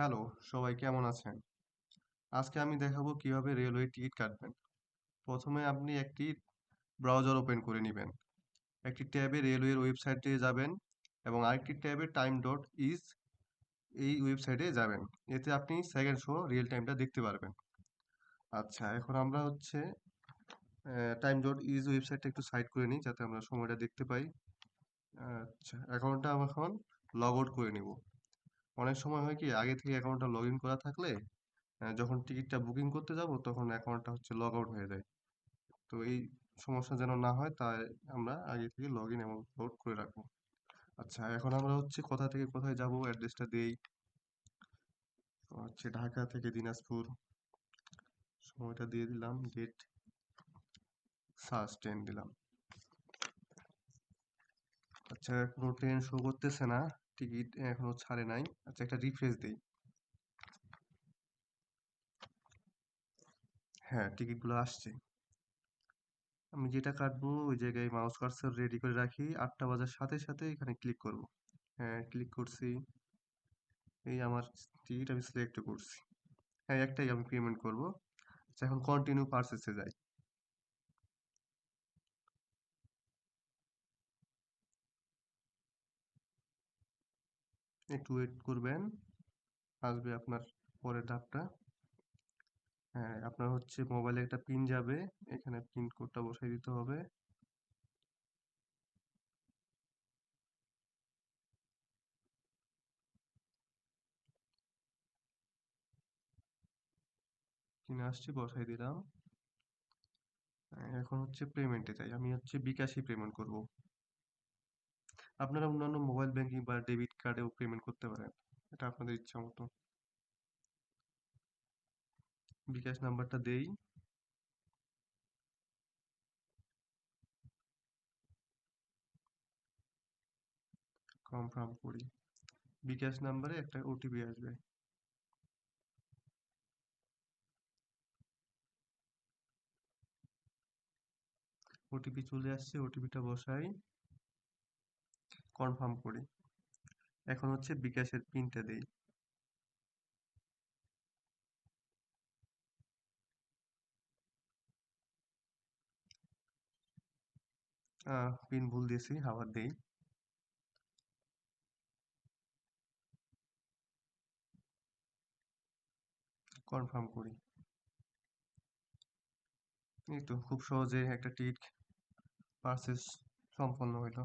Hello, সবাই কেমন আছেন? আজকে আমি দেখাবো কীভাবে রেলওয়ে টিকিট কাটবেন। প্রথমে আপনি একটি ব্রাউজার ওপেন করে নেবেন। একটি ট্যাবে রেলওয়ের ওয়েবসাইটে যাবেন এবং আরেকটি ট্যাবে টাইম ডট ইজ এই ওয়েবসাইটে যাবেন। এতে আপনি সেকেন্ড শো রিয়েল টাইমটা দেখতে পারবেন। আচ্ছা এখন আমরা হচ্ছে টাইম ডট ইজ ওয়েবসাইটটা একটু সাইড করে নিই যাতে আমরা সময়টা দেখতে পাই। আচ্ছা অ্যাকাউন্টটা আমরা এখন লগ আউট করে নিব। অনেক সময় হয় কি, আগে থেকে অ্যাকাউন্টটা লগ ইন করা থাকলে যখন টিকিটটা বুকিং করতে যাব, তখন অ্যাকাউন্টটা হচ্ছে লগ আউট হয়ে যায়। তো এই সমস্যা যেন না হয়, তাই আমরা আগে থেকে লগ ইন এবং আউট করে রাখব। আচ্ছা এখন আমরা হচ্ছে কোথা থেকে কোথায় যাব? অ্যাড্রেসটা দেই। হচ্ছে ঢাকা থেকে দিনাজপুর। সময়টা দিয়ে দিলাম ডেট সার্চ ট্রেন দিলাম। আচ্ছা কোনো ট্রেন শো করতেছে না? টিকিট এখনও ছাড়ে নাই। আচ্ছা একটা রিফ্রেশ দেই। হ্যাঁ টিকিটগুলো আসছে। আমি যেটা কাটবো, ওই জায়গায় মাউস কার্সর রেডি করে রাখি। আটটা বাজার সাথে সাথে এখানে ক্লিক করব। হ্যাঁ ক্লিক করছি। এই আমার টিকিট আমি সিলেক্ট করছি। হ্যাঁ একটাই আমি পেমেন্ট করব। আচ্ছা এখন কন্টিনিউ পার্সেসে যাই। একটু ওয়েট করবেন। আসবে আপনার পরের ধাপটা হ্যাঁ আপনার হচ্ছে মোবাইলে একটা পিন যাবে। এখানে পিন কোডটা বসাই দিতে হবে। পিন আসছে, বসাই দিলাম। এখন হচ্ছে পেমেন্টে চাই আমি হচ্ছে বিকাশে পেমেন্ট করব। আপনারা অন্যান্য মোবাইল ব্যাংকিং বা ডেবিট কার্ডেও পেমেন্ট করতে পারেন। এটা আপনাদের ইচ্ছা মতো। বিকাশ নাম্বারটা দেই। কনফার্ম করি। বিকাশ নাম্বারে একটা ওটিপি আসবে। ওটিপি চলে আসছে ওটিপিটা বসাই। কনফার্ম করি। এখন হচ্ছে বিকাশের পিনটা দেই। আহ পিন ভুল দিয়েছি, আবার দেই। কনফার্ম করি। এই তো, খুব সহজে একটা টিকিট পারচেস সম্পন্ন হইল।